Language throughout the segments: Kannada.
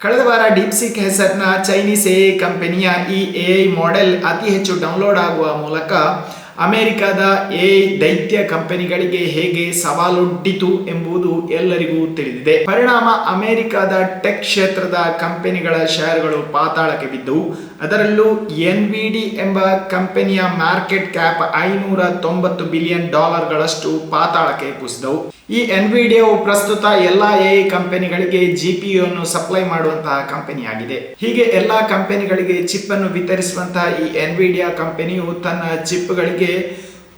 ಕಳೆದ ವಾರ ಡೀಪ್ಸಿಕ್ ಹೆಸರಿನ ಚೈನೀಸ್ ಎ ಕಂಪನಿಯ ಈ ಎ ಮಾಡೆಲ್ ಅತಿ ಹೆಚ್ಚು ಡೌನ್ಲೋಡ್ ಆಗುವ ಮೂಲಕ ಅಮೆರಿಕದ ಎ ದೈತ್ಯ ಕಂಪನಿಗಳಿಗೆ ಹೇಗೆ ಸವಾಲೊಡ್ಡಿತು ಎಂಬುದು ಎಲ್ಲರಿಗೂ ತಿಳಿದಿದೆ. ಪರಿಣಾಮ ಅಮೆರಿಕದ ಟೆಕ್ ಕ್ಷೇತ್ರದ ಕಂಪನಿಗಳ ಶೇರ್ಗಳು ಪಾತಾಳಕ್ಕೆ ಬಿದ್ದವು. ಅದರಲ್ಲೂ ಎನ್ ಎಂಬ ಕಂಪನಿಯ ಮಾರ್ಕೆಟ್ ಕ್ಯಾಪ್ ಐನೂರ ತೊಂಬತ್ತು ಬಿಲಿಯನ್ ಡಾಲರ್ಗಳಷ್ಟು ಪಾತಾಳಕ್ಕೆ ಕುಸಿದವು. ಈ ಎನ್ವಿಡಿಯಾವು ಪ್ರಸ್ತುತ ಎಲ್ಲಾ ಎ ಕಂಪನಿಗಳಿಗೆ ಜಿ ಪಿ ಅನ್ನು ಸಪ್ಲೈ ಮಾಡುವಂತಹ ಕಂಪನಿಯಾಗಿದೆ. ಹೀಗೆ ಎಲ್ಲಾ ಕಂಪನಿಗಳಿಗೆ ಚಿಪ್ ಅನ್ನು ವಿತರಿಸುವಂತಹ ಈ ಎನ್ವಿಡಿಯಾ ಕಂಪನಿಯು ತನ್ನ ಚಿಪ್ಗಳಿಗೆ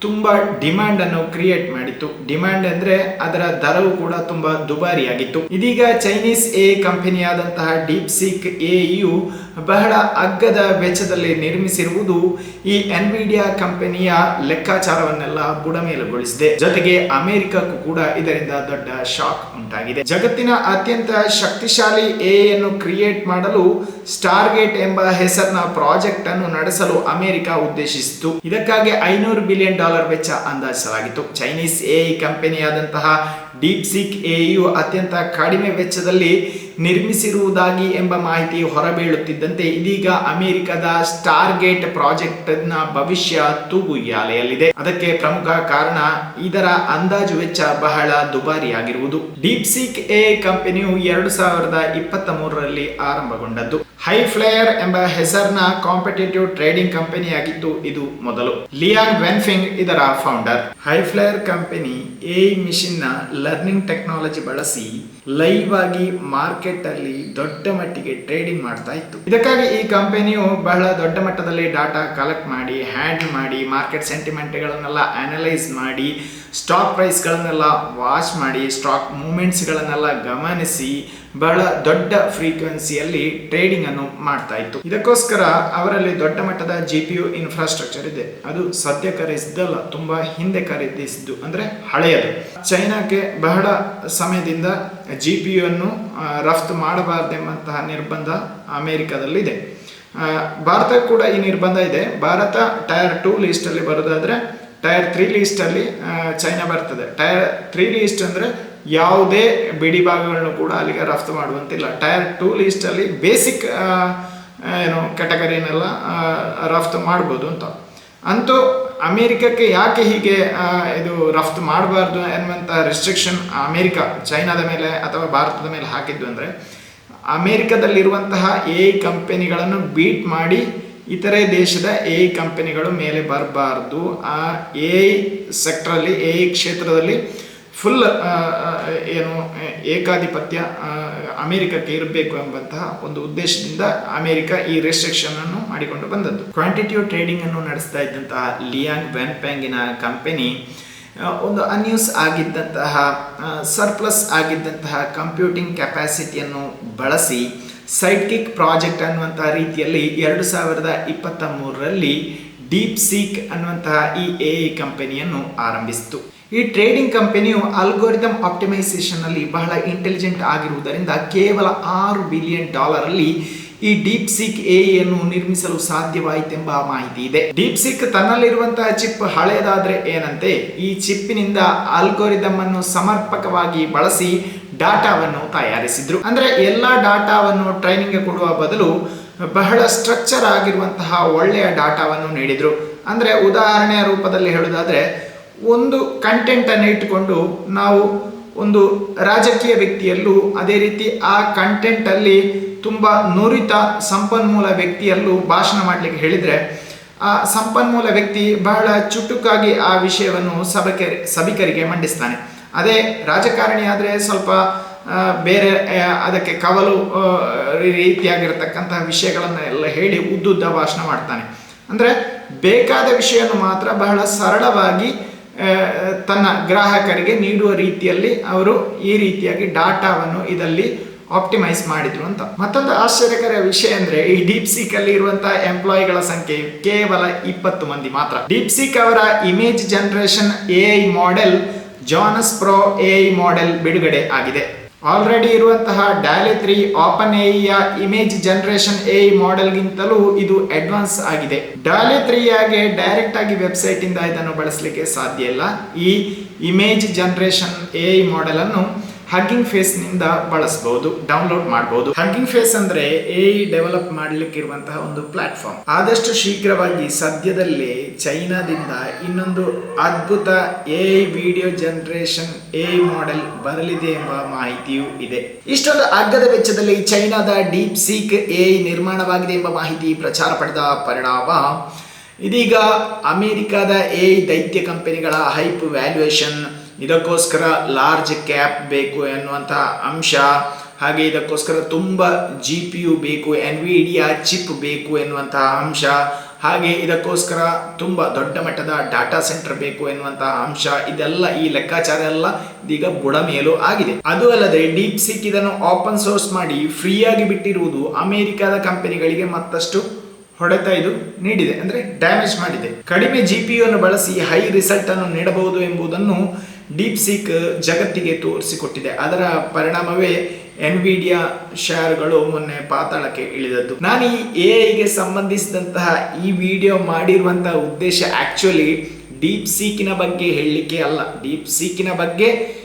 ತುಂಬಾ ಡಿಮ್ಯಾಂಡ್ ಅನ್ನು ಕ್ರಿಯೇಟ್ ಮಾಡಿತ್ತು. ಡಿಮ್ಯಾಂಡ್ ಅಂದ್ರೆ ಅದರ ದರವು ಕೂಡ ತುಂಬಾ ದುಬಾರಿಯಾಗಿತ್ತು. ಇದೀಗ ಚೈನೀಸ್ ಎ ಕಂಪನಿಯಾದಂತಹ ಡೀಪ್ ಸಿಕ್ ಎಯು ಬಹಳ ಅಗ್ಗದ ವೆಚ್ಚದಲ್ಲಿ ನಿರ್ಮಿಸಿರುವುದು ಈ ಎನ್ವಿಡಿಯಾ ಕಂಪನಿಯ ಲೆಕ್ಕಾಚಾರವನ್ನೆಲ್ಲ ಬುಡಮೇಲುಗೊಳಿಸಿದೆ. ಜೊತೆಗೆ ಅಮೆರಿಕಕ್ಕೂ ಕೂಡ ಇದರಿಂದ ದೊಡ್ಡ ಶಾಕ್ ಉಂಟಾಗಿದೆ. ಜಗತ್ತಿನ ಅತ್ಯಂತ ಶಕ್ತಿಶಾಲಿ ಎ ಅನ್ನು ಕ್ರಿಯೇಟ್ ಮಾಡಲು ಸ್ಟಾರ್ಗೇಟ್ ಎಂಬ ಹೆಸರಿನ ಪ್ರಾಜೆಕ್ಟ್ ಅನ್ನು ನಡೆಸಲು ಅಮೆರಿಕ ಉದ್ದೇಶಿಸಿತು. ಇದಕ್ಕಾಗಿ ಐನೂರು ಬಿಲಿಯನ್ ಡಾಲರ್ ವೆಚ್ಚ ಅಂದಾಜಿಸಲಾಗಿತ್ತು. ಚೈನೀಸ್ ಎ ಕಂಪನಿಯಾದಂತಹ ಡೀಪ್ ಸಿಕ್ ಎಯು ಅತ್ಯಂತ ಕಡಿಮೆ ವೆಚ್ಚದಲ್ಲಿ ನಿರ್ಮಿಸಿರುವುದಾಗಿ ಎಂಬ ಮಾಹಿತಿ ಹೊರಬೀಳುತ್ತಿದ್ದಂತೆ ಇದೀಗ ಅಮೆರಿಕದ ಪ್ರಾಜೆಕ್ಟ್ನ ಭವಿಷ್ಯ ತೂಗುಯ್ಯಾಲೆಯಲ್ಲಿದೆ. ಅದಕ್ಕೆ ಪ್ರಮುಖ ಕಾರಣ ಇದರ ಅಂದಾಜು ವೆಚ್ಚ ಬಹಳ ದುಬಾರಿಯಾಗಿರುವುದು. ಡೀಪ್ ಸಿಕ್ ಎ ಕಂಪನಿಯು ಎರಡು ಸಾವಿರದ ಇಪ್ಪತ್ತ ಮೂರರಲ್ಲಿ ಆರಂಭಗೊಂಡದ್ದು. ಹೈ ಫ್ಲೇಯರ್ ಎಂಬ ಹೆಸರಿನ ಕಾಂಪಿಟೇಟಿವ್ ಟ್ರೇಡಿಂಗ್ ಕಂಪನಿಯಾಗಿತ್ತು ಇದು ಮೊದಲು. ಲಿಯಾನ್ ವೆನ್ಫಿಂಗ್ ಇದರ founder High Flyer company AI ಮಿಷಿನ್ನ learning technology ಬಳಸಿ ಲೈವ್ ಆಗಿ ಮಾರ್ಕೆಟ್ ಅಲ್ಲಿ ದೊಡ್ಡ ಮಟ್ಟಿಗೆ ಟ್ರೇಡಿಂಗ್ ಮಾಡ್ತಾ ಇತ್ತು. ಇದಕ್ಕಾಗಿ ಈ ಕಂಪನಿಯು ಬಹಳ ದೊಡ್ಡ ಮಟ್ಟದಲ್ಲಿ ಡಾಟಾ ಕಲೆಕ್ಟ್ ಮಾಡಿ ಹ್ಯಾಂಡಲ್ ಮಾಡಿ ಮಾರ್ಕೆಟ್ ಸೆಂಟಿಮೆಂಟ್ಗಳನ್ನೆಲ್ಲ ಅನಲೈಸ್ ಮಾಡಿ ಸ್ಟಾಕ್ ಪ್ರೈಸ್ಗಳನ್ನೆಲ್ಲ ವಾಚ್ ಮಾಡಿ ಸ್ಟಾಕ್ ಮೂಮೆಂಟ್ಸ್ಗಳನ್ನೆಲ್ಲ ಗಮನಿಸಿ, ಬಹಳ ದೊಡ್ಡ ಫ್ರೀಕ್ವೆನ್ಸಿಯಲ್ಲಿ ಟ್ರೇಡಿಂಗ್ ಅನ್ನು ಮಾಡ್ತಾ ಇತ್ತು. ಇದಕ್ಕೋಸ್ಕರ ಅವರಲ್ಲಿ ದೊಡ್ಡ ಮಟ್ಟದ ಜಿ ಪಿ ಯು ಇನ್ಫ್ರಾಸ್ಟ್ರಕ್ಚರ್ ಇದೆ. ಅದು ಸದ್ಯ ಖರೀದಿಸಿದ್ದಲ್ಲ ತುಂಬಾ ಹಿಂದೆ ಖರೀದಿಸಿದ್ದು ಅಂದ್ರೆ ಹಳೆಯದು. ಚೈನಾಕ್ಕೆ ಬಹಳ ಸಮಯದಿಂದ ಜಿ ಪಿ ಯು ಅನ್ನು ರಫ್ತು ಮಾಡಬಾರ್ದೆಂಬಂತಹ ನಿರ್ಬಂಧ ಅಮೆರಿಕದಲ್ಲಿದೆ. ಭಾರತ ಕೂಡ ಈ ನಿರ್ಬಂಧ ಇದೆ. ಭಾರತ ಟೈರ್ ಟೂ ಲಿಸ್ಟ್ ಅಲ್ಲಿ ಬರೋದಾದ್ರೆ ಟೈರ್ ತ್ರೀ ಲೀಸ್ಟಲ್ಲಿ ಚೈನಾ ಬರ್ತದೆ. ಟೈರ್ ತ್ರೀ ಲೀಸ್ಟ್ ಅಂದರೆ ಯಾವುದೇ ಬಿಡಿ ಭಾಗಗಳನ್ನು ಕೂಡ ಅಲ್ಲಿಗೆ ರಫ್ತು ಮಾಡುವಂತಿಲ್ಲ. ಟೈರ್ ಟೂ ಲೀಸ್ಟಲ್ಲಿ ಬೇಸಿಕ್ ಏನು ಕ್ಯಾಟಗರಿನೆಲ್ಲ ರಫ್ತು ಮಾಡ್ಬೋದು ಅಂತ. ಅಂತೂ ಅಮೇರಿಕಕ್ಕೆ ಯಾಕೆ ಹೀಗೆ ಇದು ರಫ್ತು ಮಾಡಬಾರ್ದು ಎನ್ನುವಂಥ ರೆಸ್ಟ್ರಿಕ್ಷನ್ ಅಮೇರಿಕ ಚೈನಾದ ಮೇಲೆ ಅಥವಾ ಭಾರತದ ಮೇಲೆ ಹಾಕಿದ್ದು ಅಂದರೆ, ಅಮೇರಿಕದಲ್ಲಿರುವಂತಹ ಎ ಕಂಪನಿಗಳನ್ನು ಬೀಟ್ ಮಾಡಿ ಇತರೆ ದೇಶದ ಎ ಕಂಪನಿಗಳು ಮೇಲೆ ಬರಬಾರ್ದು. ಆ ಎ ಸೆಕ್ಟ್ರಲ್ಲಿ ಎ ಕ್ಷೇತ್ರದಲ್ಲಿ ಫುಲ್ ಏನು, ಏಕಾಧಿಪತ್ಯ ಅಮೆರಿಕಕ್ಕೆ ಇರಬೇಕು ಎಂಬಂತಹ ಒಂದು ಉದ್ದೇಶದಿಂದ ಅಮೆರಿಕ ಈ ರೆಸ್ಟ್ರಿಕ್ಷನ್ ಅನ್ನು ಮಾಡಿಕೊಂಡು ಬಂದದ್ದು. ಕ್ವಾಂಟಿಟಿವ್ ಟ್ರೇಡಿಂಗ್ ಅನ್ನು ನಡೆಸ್ತಾ ಇದ್ದಂತಹ ಲಿಯಾಂಗ್ ವೆನ್ಪ್ಯಾಂಗಿನ ಕಂಪನಿ ಒಂದು ಅನ್ಯೂಸ್ ಆಗಿದ್ದಂತಹ ಸರ್ಪ್ಲಸ್ ಆಗಿದ್ದಂತಹ ಕಂಪ್ಯೂಟಿಂಗ್ ಕೆಪಾಸಿಟಿಯನ್ನು ಬಳಸಿ ಸೈಡ್ ಕಿಕ್ ಪ್ರಾಜೆಕ್ಟ್ ಅನ್ನುವಂತಹ ರೀತಿಯಲ್ಲಿ ಎರಡು ಸಾವಿರದ ಇಪ್ಪತ್ತ ಮೂರರಲ್ಲಿ ಡೀಪ್ ಸೀಕ್ ಅನ್ನುವಂತಹ ಈ ಎ ಕಂಪನಿಯನ್ನು ಆರಂಭಿಸಿತು. ಈ ಟ್ರೇಡಿಂಗ್ ಕಂಪನಿಯು ಅಲ್ಗೋರಿದಮ್ ಆಪ್ಟಿಮೈಸೇಷನ್ ಅಲ್ಲಿ ಬಹಳ ಇಂಟೆಲಿಜೆಂಟ್ ಆಗಿರುವುದರಿಂದ ಕೇವಲ ಆರು ಬಿಲಿಯನ್ ಡಾಲರ್ ಅಲ್ಲಿ ಈ ಡೀಪ್ ಸಿಕ್ ಎಯನ್ನು ನಿರ್ಮಿಸಲು ಸಾಧ್ಯವಾಯಿತೆಂಬ ಮಾಹಿತಿ ಇದೆ. ಡೀಪ್ ಸಿಕ್ ತನ್ನಲ್ಲಿರುವಂತಹ ಚಿಪ್ ಹಳೆಯದಾದ್ರೆ ಏನಂತೆ? ಈ ಚಿಪ್ಪಿನಿಂದ ಅಲ್ಗೋರಿದಮ್ ಅನ್ನು ಸಮರ್ಪಕವಾಗಿ ಬಳಸಿ ಡಾಟಾವನ್ನು ತಯಾರಿಸಿದ್ರು. ಅಂದ್ರೆ ಎಲ್ಲಾ ಡಾಟಾವನ್ನು ಟ್ರೈನಿಂಗ್ ಕೊಡುವ ಬದಲು ಬಹಳ ಸ್ಟ್ರಕ್ಚರ್ ಆಗಿರುವಂತಹ ಒಳ್ಳೆಯ ಡಾಟಾವನ್ನು ನೀಡಿದ್ರು. ಅಂದ್ರೆ ಉದಾಹರಣೆಯ ರೂಪದಲ್ಲಿ ಹೇಳುವುದಾದರೆ, ಒಂದು ಕಂಟೆಂಟ್ ಅನ್ನು ಇಟ್ಟುಕೊಂಡು ನಾವು ಒಂದು ರಾಜಕೀಯ ವ್ಯಕ್ತಿಯಲ್ಲೂ ಅದೇ ರೀತಿ ಆ ಕಂಟೆಂಟ್ ಅಲ್ಲಿ ತುಂಬಾ ನುರಿತ, ಸಂಪನ್ಮೂಲ ವ್ಯಕ್ತಿಯಲ್ಲೂ ಭಾಷಣ ಮಾಡಲಿಕ್ಕೆ ಹೇಳಿದ್ರೆ, ಆ ಸಂಪನ್ಮೂಲ ವ್ಯಕ್ತಿ ಬಹಳ ಚುಟುಕಾಗಿ ಆ ವಿಷಯವನ್ನು ಸಭಕೆ ಸಭಿಕರಿಗೆ ಮಂಡಿಸ್ತಾನೆ. ಅದೇ ರಾಜಕಾರಣಿ ಆದರೆ ಸ್ವಲ್ಪ ಬೇರೆ ಅದಕ್ಕೆ ಕವಲು ರೀತಿಯಾಗಿರ್ತಕ್ಕಂತಹ ವಿಷಯಗಳನ್ನು ಎಲ್ಲ ಹೇಳಿ ಉದ್ದುದ್ದ ಭಾಷಣ ಮಾಡ್ತಾನೆ. ಅಂದರೆ ಬೇಕಾದ ವಿಷಯವನ್ನು ಮಾತ್ರ ಬಹಳ ಸರಳವಾಗಿ ತನ್ನ ಗ್ರಾಹಕರಿಗೆ ನೀಡುವ ರೀತಿಯಲ್ಲಿ ಅವರು ಈ ರೀತಿಯಾಗಿ ಡಾಟಾವನ್ನು ಇದರಲ್ಲಿ ಆಪ್ಟಿಮೈಸ್ ಮಾಡಿದ್ರು ಅಂತ. ಮತ್ತೊಂದು ಆಶ್ಚರ್ಯಕರ ವಿಷಯ ಅಂದ್ರೆ ಈ ಡೀಪ್ ಸೀಕ್ ಅಲ್ಲಿ ಇರುವಂತಹ ಎಂಪ್ಲಾಯಿಗಳ ಸಂಖ್ಯೆ ಕೇವಲ ಇಪ್ಪತ್ತು ಮಂದಿ ಮಾತ್ರ. ಡೀಪ್ ಸೀಕ್ ಅವರ image generation A I model Janus Pro AI model ಬಿಡುಗಡೆ ಆಗಿದೆ. ಆಲ್ರೆಡಿ ಇರುವಂತಹ ಡ್ಯಾಲೆ ತ್ರೀ ಓಪನ್ ಎಇಯ ಇಮೇಜ್ ಜನರೇಷನ್ ಎ ಮಾಡೆಲ್ಗಿಂತಲೂ ಇದು ಅಡ್ವಾನ್ಸ್ ಆಗಿದೆ. ಡ್ಯಾಲೆ ತ್ರೀಯಾಗೆ ಡೈರೆಕ್ಟ್ ಆಗಿ ವೆಬ್ಸೈಟ್ ಇಂದ ಇದನ್ನು ಬಳಸಲಿಕ್ಕೆ ಸಾಧ್ಯ ಇಲ್ಲ. ಈ ಇಮೇಜ್ ಜನರೇಷನ್ ಎ ಮಾಡೆಲ್ ಅನ್ನು ಹಗ್ಗಿಂಗ್ ಫೇಸ್ನಿಂದ ಬಳಸಬಹುದು ಡೌನ್ಲೋಡ್ ಮಾಡಬಹುದು ಹಗ್ಗಿಂಗ್ ಫೇಸ್ ಅಂದ್ರೆ ಎ ಡೆವಲಪ್ ಮಾಡಲಿಕ್ಕೆ ಇರುವಂತಹ ಒಂದು ಪ್ಲಾಟ್ಫಾರ್ಮ್ ಆದಷ್ಟು ಶೀಘ್ರವಾಗಿ ಸದ್ಯದಲ್ಲೇ ಚೈನಾದಿಂದ ಇನ್ನೊಂದು ಅದ್ಭುತ AI video generation AI model ಬರಲಿದೆ ಎಂಬ ಮಾಹಿತಿಯೂ ಇದೆ. ಇಷ್ಟೊಂದು ಅಗ್ಗದ ವೆಚ್ಚದಲ್ಲಿ ಚೈನಾದ ಡೀಪ್ ಸೀಕ್ ಎ ನಿರ್ಮಾಣವಾಗಿದೆ ಎಂಬ ಮಾಹಿತಿ ಪ್ರಚಾರ ಪಡೆದ ಪರಿಣಾಮ, ಇದೀಗ ಅಮೆರಿಕದ ಎ ದೈತ್ಯ ಕಂಪನಿಗಳ ಹೈಪ್ ವ್ಯಾಲ್ಯೂಯೇಷನ್ ಇದಕ್ಕೋಸ್ಕರ ಲಾರ್ಜ್ ಕ್ಯಾಪ್ ಬೇಕು ಎನ್ನುವಂಥ ಅಂಶ. ಹಾಗೆ ಇದಕ್ಕೋಸ್ಕರ ತುಂಬ ಜಿ ಪಿ ಯು ಬೇಕು ಎನ್ವಿಡಿಯಾ ಚಿಪ್ ಬೇಕು ಎನ್ನುವಂತಹ ಅಂಶ. ಹಾಗೆ ಇದಕ್ಕೋಸ್ಕರ ತುಂಬ ದೊಡ್ಡ ಮಟ್ಟದ ಡಾಟಾ ಸೆಂಟರ್ ಬೇಕು ಎನ್ನುವಂತಹ ಅಂಶ. ಇದೆಲ್ಲ ಈ ಲೆಕ್ಕಾಚಾರ ಎಲ್ಲ ಇದೀಗ ಬುಡಮೇಲು ಆಗಿದೆ. ಅದು ಅಲ್ಲದೆ ಡೀಪ್ ಸಿಕ್ ಇದನ್ನು ಓಪನ್ ಸೋರ್ಸ್ ಮಾಡಿ ಫ್ರೀಯಾಗಿ ಬಿಟ್ಟಿರುವುದು ಅಮೆರಿಕದ ಕಂಪನಿಗಳಿಗೆ ಮತ್ತಷ್ಟು ಹೊಡೆತ ಇದು ನೀಡಿದೆ. ಅಂದ್ರೆ ಡ್ಯಾಮೇಜ್ ಮಾಡಿದೆ. ಕಡಿಮೆ ಜಿ ಪಿ ಅನ್ನು ಬಳಸಿ ಹೈ ರಿಸಲ್ಟ್ ಅನ್ನು ನೀಡಬಹುದು ಎಂಬುದನ್ನು ಡೀಪ್ ಸೀಕ್ ಜಗತ್ತಿಗೆ ತೋರಿಸಿಕೊಟ್ಟಿದೆ. ಅದರ ಪರಿಣಾಮವೇ ಎನ್ವಿಡಿಯಾ ಶೇರ್ಗಳು ಮೊನ್ನೆ ಪಾತಾಳಕ್ಕೆ ಇಳಿದದ್ದು. ನಾನು ಈ ಎಐಗೆ ಸಂಬಂಧಿಸಿದಂತಹ ಈ ವಿಡಿಯೋ ಮಾಡಿರುವಂತಹ ಉದ್ದೇಶ ಆಕ್ಚುಲಿ ಡೀಪ್ ಸೀಕಿನ ಬಗ್ಗೆ ಹೇಳಲಿಕ್ಕೆ ಅಲ್ಲ. ಡೀಪ್ ಸೀಕಿನ ಬಗ್ಗೆ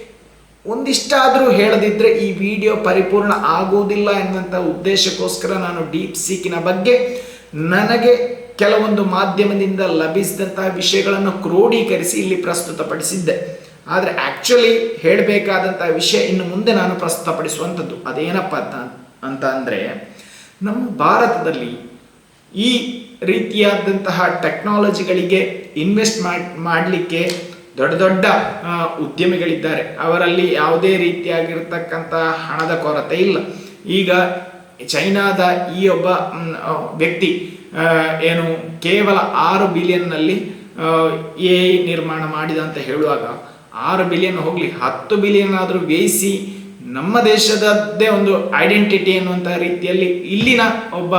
ಒಂದಿಷ್ಟಾದರೂ ಹೇಳದಿದ್ದರೆ ಈ ವಿಡಿಯೋ ಪರಿಪೂರ್ಣ ಆಗುವುದಿಲ್ಲ ಎನ್ನುವಂಥ ಉದ್ದೇಶಕ್ಕೋಸ್ಕರ ನಾನು ಡೀಪ್ ಸೀಕಿನ ಬಗ್ಗೆ ನನಗೆ ಕೆಲವೊಂದು ಮಾಧ್ಯಮದಿಂದ ಲಭಿಸಿದಂತಹ ವಿಷಯಗಳನ್ನು ಕ್ರೋಢೀಕರಿಸಿ ಇಲ್ಲಿ ಪ್ರಸ್ತುತಪಡಿಸಿದ್ದೆ. ಆದರೆ ಆ್ಯಕ್ಚುಲಿ ಹೇಳಬೇಕಾದಂಥ ವಿಷಯ ಇನ್ನು ಮುಂದೆ ನಾನು ಪ್ರಸ್ತುತಪಡಿಸುವಂಥದ್ದು. ಅದೇನಪ್ಪ ಅಂತ ಅಂತ ಅಂದರೆ, ನಮ್ಮ ಭಾರತದಲ್ಲಿ ಈ ರೀತಿಯಾದಂತಹ ಟೆಕ್ನಾಲಜಿಗಳಿಗೆ ಇನ್ವೆಸ್ಟ್ ಮಾಡಲಿಕ್ಕೆ ದೊಡ್ಡ ದೊಡ್ಡ ಉದ್ಯಮಿಗಳಿದ್ದಾರೆ. ಅವರಲ್ಲಿ ಯಾವುದೇ ರೀತಿಯಾಗಿರ್ತಕ್ಕಂಥ ಹಣದ ಕೊರತೆ ಇಲ್ಲ. ಈಗ ಚೈನಾದ ಈ ಒಬ್ಬ ವ್ಯಕ್ತಿ ಏನು ಕೇವಲ ಆರು ಬಿಲಿಯನ್ನಲ್ಲಿ ಎ ನಿರ್ಮಾಣ ಮಾಡಿದ ಅಂತ ಹೇಳುವಾಗ ಆರು ಬಿಲಿಯನ್ ಹೋಗಲಿ, ಹತ್ತು ಬಿಲಿಯನ್ ಆದರೂ ವ್ಯಯಿಸಿ ನಮ್ಮ ದೇಶದದ್ದೇ ಒಂದು ಐಡೆಂಟಿಟಿ ಅನ್ನುವಂಥ ರೀತಿಯಲ್ಲಿ ಇಲ್ಲಿನ ಒಬ್ಬ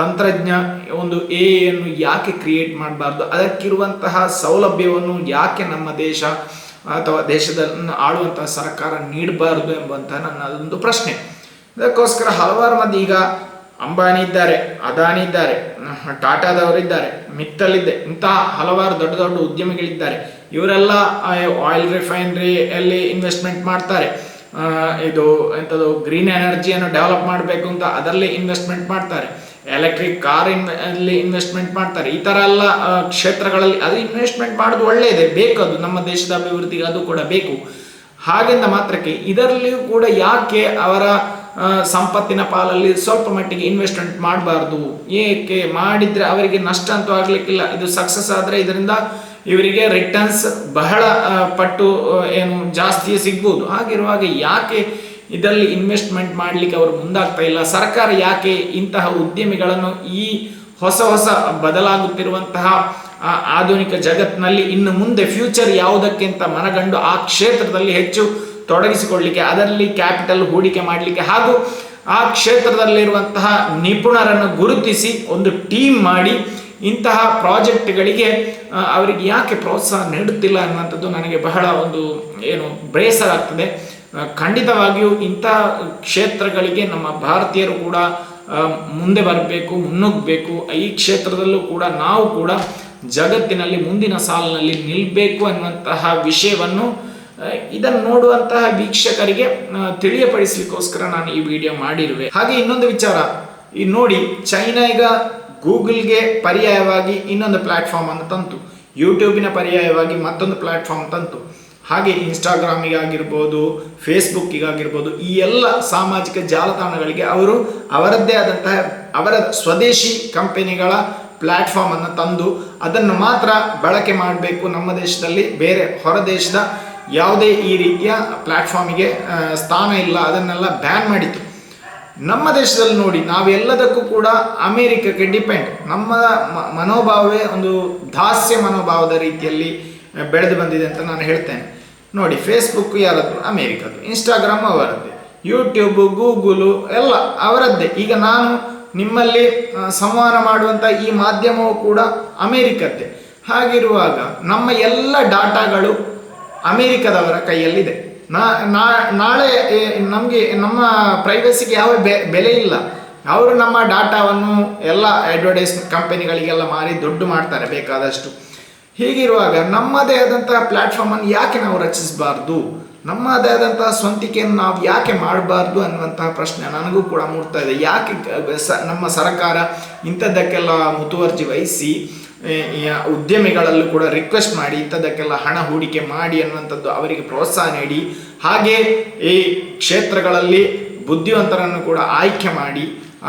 ತಂತ್ರಜ್ಞ ಒಂದು ಎ ಅನ್ನು ಯಾಕೆ ಕ್ರಿಯೇಟ್ ಮಾಡಬಾರ್ದು? ಅದಕ್ಕಿರುವಂತಹ ಸೌಲಭ್ಯವನ್ನು ಯಾಕೆ ನಮ್ಮ ದೇಶ ಅಥವಾ ದೇಶದ ಆಳುವಂತಹ ಸರ್ಕಾರ ನೀಡಬಾರ್ದು ಎಂಬಂತಹ ನನ್ನ ಅದೊಂದು ಪ್ರಶ್ನೆ. ಅದಕ್ಕೋಸ್ಕರ ಹಲವಾರು ಮಂದಿ ಈಗ ಅಂಬಾನಿ ಇದ್ದಾರೆ, ಅದಾನಿ ಇದ್ದಾರೆ, ಟಾಟಾದವರಿದ್ದಾರೆ, ಮಿತ್ತಲ್ ಇದೆ, ಇಂತಹ ಹಲವಾರು ದೊಡ್ಡ ದೊಡ್ಡ ಉದ್ಯಮಿಗಳಿದ್ದಾರೆ. ಇವರೆಲ್ಲ ಆಯಿಲ್ ರಿಫೈನರಿ ಅಲ್ಲಿ ಇನ್ವೆಸ್ಟ್ಮೆಂಟ್ ಮಾಡ್ತಾರೆ. ಇದು ಎಂಥದ್ದು ಗ್ರೀನ್ ಎನರ್ಜಿಯನ್ನು ಡೆವಲಪ್ ಮಾಡಬೇಕು ಅಂತ ಅದರಲ್ಲಿ ಇನ್ವೆಸ್ಟ್ಮೆಂಟ್ ಮಾಡ್ತಾರೆ. ಎಲೆಕ್ಟ್ರಿಕ್ ಕಾರ್ ಇನ್, ಅಲ್ಲಿ ಇನ್ವೆಸ್ಟ್ಮೆಂಟ್ ಮಾಡ್ತಾರೆ. ಈ ಥರ ಎಲ್ಲ ಕ್ಷೇತ್ರಗಳಲ್ಲಿ ಅದು ಇನ್ವೆಸ್ಟ್ಮೆಂಟ್ ಮಾಡೋದು ಒಳ್ಳೆಯದೆ. ಬೇಕು ಅದು, ನಮ್ಮ ದೇಶದ ಅಭಿವೃದ್ಧಿಗೆ ಅದು ಕೂಡ ಬೇಕು. ಹಾಗೆಂದ ಮಾತ್ರಕ್ಕೆ ಇದರಲ್ಲಿಯೂ ಕೂಡ ಯಾಕೆ ಅವರ ಸಂಪತ್ತಿನ ಪಾಲಲ್ಲಿ ಸ್ವಲ್ಪ ಮಟ್ಟಿಗೆ ಇನ್ವೆಸ್ಟ್ಮೆಂಟ್ ಮಾಡಬಾರ್ದು? ಏಕೆ? ಮಾಡಿದ್ರೆ ಅವರಿಗೆ ನಷ್ಟ ಅಂತೂ ಆಗಲಿಕ್ಕಿಲ್ಲ. ಇದು ಸಕ್ಸಸ್ ಆದರೆ ಇದರಿಂದ ಇವರಿಗೆ ರಿಟರ್ನ್ಸ್ ಬಹಳ ಪಟ್ಟು ಏನು ಜಾಸ್ತಿ ಸಿಗ್ಬೋದು. ಹಾಗಿರುವಾಗ ಯಾಕೆ ಇದರಲ್ಲಿ ಇನ್ವೆಸ್ಟ್ಮೆಂಟ್ ಮಾಡಲಿಕ್ಕೆ ಅವರು ಮುಂದಾಗ್ತಾ ಇಲ್ಲ? ಸರ್ಕಾರ ಯಾಕೆ ಇಂತಹ ಉದ್ಯಮಿಗಳನ್ನು ಈ ಹೊಸ ಹೊಸ ಬದಲಾಗುತ್ತಿರುವಂತಹ ಆಧುನಿಕ ಜಗತ್ತಿನಲ್ಲಿ ಇನ್ನು ಮುಂದೆ ಫ್ಯೂಚರ್ ಯಾವುದಕ್ಕೆ ಅಂತ ಮನಗಂಡು ಆ ಕ್ಷೇತ್ರದಲ್ಲಿ ಹೆಚ್ಚು ತೊಡಗಿಸಿಕೊಳ್ಳಲಿಕ್ಕೆ ಅದರಲ್ಲಿ ಕ್ಯಾಪಿಟಲ್ ಹೂಡಿಕೆ ಮಾಡಲಿಕ್ಕೆ ಹಾಗೂ ಆ ಕ್ಷೇತ್ರದಲ್ಲಿರುವಂತಹ ನಿಪುಣರನ್ನು ಗುರುತಿಸಿ ಒಂದು ಟೀಮ್ ಮಾಡಿ ಇಂತಹ ಪ್ರಾಜೆಕ್ಟ್ಗಳಿಗೆ ಅವರಿಗೆ ಯಾಕೆ ಪ್ರೋತ್ಸಾಹ ನೀಡುತ್ತಿಲ್ಲ ಅನ್ನುವಂಥದ್ದು ನನಗೆ ಬಹಳ ಒಂದು, ಏನು, ಬೇಸರ ಆಗ್ತದೆ. ಖಂಡಿತವಾಗಿಯೂ ಇಂತಹ ಕ್ಷೇತ್ರಗಳಿಗೆ ನಮ್ಮ ಭಾರತೀಯರು ಕೂಡ ಮುಂದೆ ಬರಬೇಕು ಮುನ್ನುಗ್ಗಬೇಕು ಈ ಕ್ಷೇತ್ರದಲ್ಲೂ ಕೂಡ ನಾವು ಕೂಡ ಜಗತ್ತಿನಲ್ಲಿ ಮುಂದಿನ ಸಾಲಿನಲ್ಲಿ ನಿಲ್ಲಬೇಕು ಅನ್ನುವಂತಹ ವಿಷಯವನ್ನು ಇದನ್ನು ನೋಡುವಂತಹ ವೀಕ್ಷಕರಿಗೆ ತಿಳಿಯಪಡಿಸಲಿಕ್ಕೋಸ್ಕರ ನಾನು ಈ ವಿಡಿಯೋ ಮಾಡಿರುವೆ. ಹಾಗೆ ಇನ್ನೊಂದು ವಿಚಾರ. ಈ ನೋಡಿ, ಚೈನಾ ಈಗ ಗೂಗಲ್ಗೆ ಪರ್ಯಾಯವಾಗಿ ಇನ್ನೊಂದು ಪ್ಲಾಟ್ಫಾರ್ಮ್ ಅನ್ನು ತಂತು. ಯೂಟ್ಯೂಬಿನ ಪರ್ಯಾಯವಾಗಿ ಮತ್ತೊಂದು ಪ್ಲಾಟ್ಫಾರ್ಮ್ ತಂತು. ಹಾಗೆ ಇನ್ಸ್ಟಾಗ್ರಾಮಿಗಾಗಿರ್ಬೋದು, ಫೇಸ್ಬುಕ್ಕಿಗಾಗಿರ್ಬೋದು, ಈ ಎಲ್ಲ ಸಾಮಾಜಿಕ ಜಾಲತಾಣಗಳಿಗೆ ಅವರು ಅವರದ್ದೇ ಆದಂತಹ ಅವರ ಸ್ವದೇಶಿ ಕಂಪನಿಗಳ ಅನ್ನು ತಂದು ಅದನ್ನು ಮಾತ್ರ ಬಳಕೆ ಮಾಡಬೇಕು ನಮ್ಮ ದೇಶದಲ್ಲಿ. ಬೇರೆ ಹೊರ ದೇಶದ ಯಾವುದೇ ಈ ರೀತಿಯ ಪ್ಲ್ಯಾಟ್ಫಾರ್ಮಿಗೆ ಸ್ಥಾನ ಇಲ್ಲ. ಅದನ್ನೆಲ್ಲ ಬ್ಯಾನ್ ಮಾಡಿತು. ನಮ್ಮ ದೇಶದಲ್ಲಿ ನೋಡಿ, ನಾವೆಲ್ಲದಕ್ಕೂ ಕೂಡ ಅಮೇರಿಕಕ್ಕೆ ಡಿಪೆಂಡ್ ನಮ್ಮ ಮನೋಭಾವವೇ ಒಂದು ದಾಸ್ಯ ಮನೋಭಾವದ ರೀತಿಯಲ್ಲಿ ಬೆಳೆದು ಬಂದಿದೆ ಅಂತ ನಾನು ಹೇಳ್ತೇನೆ. ನೋಡಿ ಫೇಸ್ಬುಕ್ ಯಾರದ್ದು? ಅಮೇರಿಕದ್ದು. ಇನ್ಸ್ಟಾಗ್ರಾಮ್ ಅವರದ್ದೇ. ಯೂಟ್ಯೂಬು ಗೂಗಲು ಎಲ್ಲ ಅವರದ್ದೇ. ಈಗ ನಾನು ನಿಮ್ಮಲ್ಲಿ ಸಂವಹನ ಮಾಡುವಂಥ ಈ ಮಾಧ್ಯಮವು ಕೂಡ ಅಮೇರಿಕದ್ದೇ. ಹಾಗಿರುವಾಗ ನಮ್ಮ ಎಲ್ಲ ಡಾಟಾಗಳು ಅಮೇರಿಕದವರ ಕೈಯಲ್ಲಿದೆ. ನಾ ನಾಳೆ ನಮಗೆ, ನಮ್ಮ ಪ್ರೈವಸಿಗೆ ಯಾವ ಬೆಲೆ ಇಲ್ಲ. ಅವರು ನಮ್ಮ ಡಾಟಾವನ್ನು ಎಲ್ಲ ಅಡ್ವರ್ಟೈಸ್ ಕಂಪನಿಗಳಿಗೆಲ್ಲ ಮಾರಿ ದುಡ್ಡು ಮಾಡ್ತಾರೆ ಬೇಕಾದಷ್ಟು. ಹೀಗಿರುವಾಗ ನಮ್ಮದೇ ಆದಂತಹ ಪ್ಲ್ಯಾಟ್ಫಾರ್ಮನ್ನು ಯಾಕೆ ನಾವು ರಚಿಸಬಾರ್ದು? ನಮ್ಮದೇ ಆದಂತಹ ಸ್ವಂತಿಕೆಯನ್ನು ನಾವು ಯಾಕೆ ಮಾಡಬಾರ್ದು ಅನ್ನುವಂತಹ ಪ್ರಶ್ನೆ ನನಗೂ ಕೂಡ ಮೂಡ್ತಾ ಇದೆ. ಯಾಕೆ ನಮ್ಮ ಸರ್ಕಾರ ಇಂಥದ್ದಕ್ಕೆಲ್ಲ ಮುತುವರ್ಜಿ ವಹಿಸಿ ಉದ್ಯಮಿಗಳಲ್ಲೂ ಕೂಡ ರಿಕ್ವೆಸ್ಟ್ ಮಾಡಿ, ಇಂಥದ್ದಕ್ಕೆಲ್ಲ ಹಣ ಹೂಡಿಕೆ ಮಾಡಿ ಅನ್ನುವಂಥದ್ದು ಅವರಿಗೆ ಪ್ರೋತ್ಸಾಹ ನೀಡಿ, ಹಾಗೆ ಈ ಕ್ಷೇತ್ರಗಳಲ್ಲಿ ಬುದ್ಧಿವಂತರನ್ನು ಕೂಡ ಆಯ್ಕೆ ಮಾಡಿ,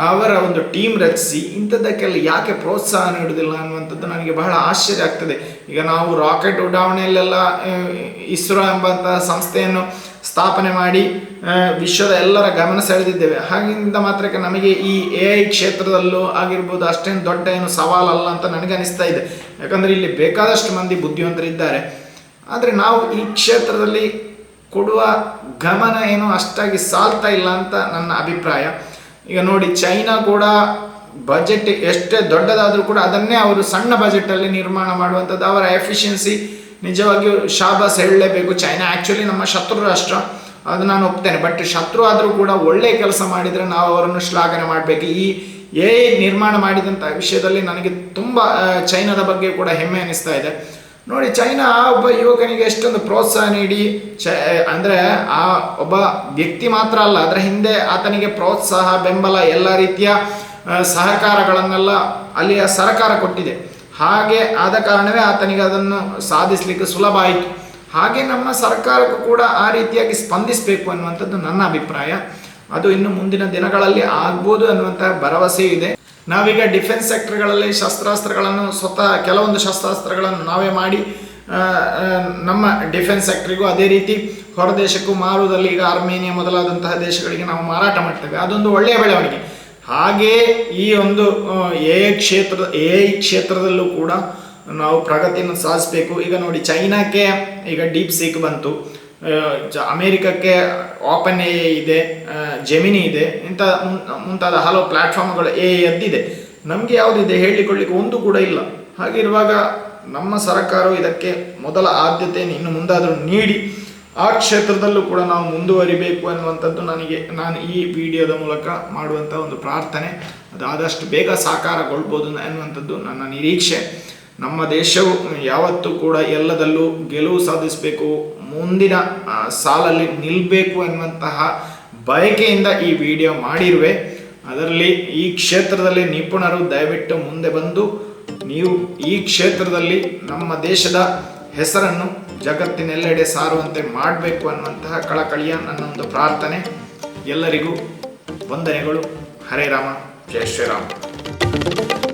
ಅವರ ಒಂದು ಟೀಮ್ ರಚಿಸಿ, ಇಂಥದ್ದಕ್ಕೆಲ್ಲ ಯಾಕೆ ಪ್ರೋತ್ಸಾಹ ನೀಡುವುದಿಲ್ಲ ಅನ್ನುವಂಥದ್ದು ನನಗೆ ಬಹಳ ಆಶ್ಚರ್ಯ ಆಗ್ತದೆ. ಈಗ ನಾವು ರಾಕೆಟ್ ಉಡಾವಣೆಯಲ್ಲೆಲ್ಲ ಇಸ್ರೋ ಎಂಬಂತಹ ಸಂಸ್ಥೆಯನ್ನು ಸ್ಥಾಪನೆ ಮಾಡಿ ವಿಶ್ವದ ಎಲ್ಲರ ಗಮನ ಸೆಳೆದಿದ್ದೇವೆ. ಹಾಗಿಂದ ಮಾತ್ರಕ್ಕೆ ನಮಗೆ ಈ ಎ ಐ ಕ್ಷೇತ್ರದಲ್ಲೂ ಆಗಿರ್ಬೋದು ಅಷ್ಟೇನು ದೊಡ್ಡ ಏನು ಸವಾಲಲ್ಲ ಅಂತ ನನಗೆ ಅನಿಸ್ತಾ ಇದೆ. ಯಾಕಂದರೆ ಇಲ್ಲಿ ಬೇಕಾದಷ್ಟು ಮಂದಿ ಬುದ್ಧಿವಂತರಿದ್ದಾರೆ. ಆದರೆ ನಾವು ಈ ಕ್ಷೇತ್ರದಲ್ಲಿ ಕೊಡುವ ಗಮನ ಏನು ಅಷ್ಟಾಗಿ ಸಾಲ್ತಾ ಇಲ್ಲ ಅಂತ ನನ್ನ ಅಭಿಪ್ರಾಯ. ಈಗ ನೋಡಿ, ಚೈನಾ ಕೂಡ ಬಜೆಟ್ ಎಷ್ಟೇ ದೊಡ್ಡದಾದರೂ ಕೂಡ ಅದನ್ನೇ ಅವರು ಸಣ್ಣ ಬಜೆಟಲ್ಲಿ ನಿರ್ಮಾಣ ಮಾಡುವಂಥದ್ದು. ಅವರ ಎಫಿಷಿಯನ್ಸಿ ನಿಜವಾಗಿಯೂ ಶಾಬಾಸ್ ಹೇಳಲೇಬೇಕು. ಚೈನಾ ಆ್ಯಕ್ಚುಲಿ ನಮ್ಮ ಶತ್ರು ರಾಷ್ಟ್ರ. ಅದು ನಾನು ಒಪ್ತೇನೆ. ಬಟ್ ಶತ್ರು ಆದರೂ ಕೂಡ ಒಳ್ಳೆಯ ಕೆಲಸ ಮಾಡಿದರೆ ನಾವು ಅವರನ್ನು ಶ್ಲಾಘನೆ ಮಾಡಬೇಕು. ಈ ಎ ನಿರ್ಮಾಣ ಮಾಡಿದಂಥ ವಿಷಯದಲ್ಲಿ ನನಗೆ ತುಂಬ ಚೈನಾದ ಬಗ್ಗೆ ಕೂಡ ಹೆಮ್ಮೆ ಅನ್ನಿಸ್ತಾ ಇದೆ. ನೋಡಿ, ಚೈನಾ ಆ ಒಬ್ಬ ಯುವಕನಿಗೆ ಎಷ್ಟೊಂದು ಪ್ರೋತ್ಸಾಹ ನೀಡಿ, ಚ ಅಂದರೆ ಆ ಒಬ್ಬ ವ್ಯಕ್ತಿ ಮಾತ್ರ ಅಲ್ಲ, ಅದರ ಹಿಂದೆ ಆತನಿಗೆ ಪ್ರೋತ್ಸಾಹ, ಬೆಂಬಲ, ಎಲ್ಲ ರೀತಿಯ ಸಹಕಾರಗಳನ್ನೆಲ್ಲ ಅಲ್ಲಿಯ ಸರ್ಕಾರ ಕೊಟ್ಟಿದೆ. ಹಾಗೆ ಆದ ಕಾರಣವೇ ಆತನಿಗೆ ಅದನ್ನು ಸಾಧಿಸಲಿಕ್ಕೆ ಸುಲಭ ಆಯಿತು. ಹಾಗೆ ನಮ್ಮ ಸರ್ಕಾರಕ್ಕೂ ಕೂಡ ಆ ರೀತಿಯಾಗಿ ಸ್ಪಂದಿಸಬೇಕು ಅನ್ನುವಂಥದ್ದು ನನ್ನ ಅಭಿಪ್ರಾಯ. ಅದು ಇನ್ನು ಮುಂದಿನ ದಿನಗಳಲ್ಲಿ ಆಗ್ಬೋದು ಅನ್ನುವಂಥ ಭರವಸೆ ಇದೆ. ನಾವೀಗ ಡಿಫೆನ್ಸ್ ಸೆಕ್ಟರ್ಗಳಲ್ಲಿ ಶಸ್ತ್ರಾಸ್ತ್ರಗಳನ್ನು ಸ್ವತಃ ಕೆಲವೊಂದು ಶಸ್ತ್ರಾಸ್ತ್ರಗಳನ್ನು ನಾವೇ ಮಾಡಿ ನಮ್ಮ ಡಿಫೆನ್ಸ್ ಸೆಕ್ಟ್ರಿಗೂ ಅದೇ ರೀತಿ ಹೊರದೇಶಕ್ಕೂ ಮಾರುವುದಲ್ಲಿ ಈಗ ಅರ್ಮೇನಿಯಾ ಮೊದಲಾದಂತಹ ದೇಶಗಳಿಗೆ ನಾವು ಮಾರಾಟ ಮಾಡ್ತೇವೆ. ಅದೊಂದು ಒಳ್ಳೆಯ ಬೆಳವಣಿಗೆ. ಹಾಗೆ ಈ ಒಂದು ಎ ಕ್ಷೇತ್ರದ ಎ ಕ್ಷೇತ್ರದಲ್ಲೂ ಕೂಡ ನಾವು ಪ್ರಗತಿಯನ್ನು ಸಾಧಿಸಬೇಕು. ಈಗ ನೋಡಿ, ಚೈನಾಕ್ಕೆ ಈಗ ಡೀಪ್ ಸೀಕ್ ಬಂತು. ಅಮೇರಿಕಕ್ಕೆ ಓಪನ್ ಎ ಇದೆ ಜೆಮಿನಿ ಇದೆ, ಇಂಥ ಮುಂತಾದ ಹಲವು ಪ್ಲ್ಯಾಟ್ಫಾರ್ಮ್ಗಳು ಎ ಎದ್ದಿದೆ ನಮಗೆ ಯಾವುದಿದೆ ಹೇಳಿಕೊಳ್ಳಿಕ್ಕೆ ಒಂದು ಕೂಡ ಇಲ್ಲ. ಹಾಗಿರುವಾಗ ನಮ್ಮ ಸರ್ಕಾರವು ಇದಕ್ಕೆ ಮೊದಲ ಆದ್ಯತೆಯನ್ನು ಇನ್ನು ಮುಂದಾದರೂ ನೀಡಿ ಆ ಕ್ಷೇತ್ರದಲ್ಲೂ ಕೂಡ ನಾವು ಮುಂದುವರಿಬೇಕು ಅನ್ನುವಂಥದ್ದು ನನಗೆ, ನಾನು ಈ ವಿಡಿಯೋದ ಮೂಲಕ ಮಾಡುವಂಥ ಒಂದು ಪ್ರಾರ್ಥನೆ. ಅದು ಆದಷ್ಟು ಬೇಗ ಸಾಕಾರಗೊಳ್ಬೋದು ಅನ್ನುವಂಥದ್ದು ನನ್ನ ನಿರೀಕ್ಷೆ. ನಮ್ಮ ದೇಶವು ಯಾವತ್ತೂ ಕೂಡ ಎಲ್ಲದಲ್ಲೂ ಗೆಲುವು ಸಾಧಿಸಬೇಕು, ಮುಂದಿನ ಸಾಲಲ್ಲಿ ನಿಲ್ಲಬೇಕು ಅನ್ನುವಂತಹ ಬಯಕೆಯಿಂದ ಈ ವಿಡಿಯೋ ಮಾಡಿರುವೆ. ಅದರಲ್ಲಿ ಈ ಕ್ಷೇತ್ರದಲ್ಲಿ ನಿಪುಣರು ದಯವಿಟ್ಟು ಮುಂದೆ ಬಂದು, ನೀವು ಈ ಕ್ಷೇತ್ರದಲ್ಲಿ ನಮ್ಮ ದೇಶದ ಹೆಸರನ್ನು ಜಗತ್ತಿನೆಲ್ಲೆಡೆ ಸಾರುವಂತೆ ಮಾಡಬೇಕು ಅನ್ನುವಂತಹ ಕಳಕಳಿಯ ನನ್ನ ಒಂದು ಪ್ರಾರ್ಥನೆ. ಎಲ್ಲರಿಗೂ ವಂದನೆಗಳು. ಹರೇ ರಾಮ. ಜಯ ಶ್ರೀರಾಮ್.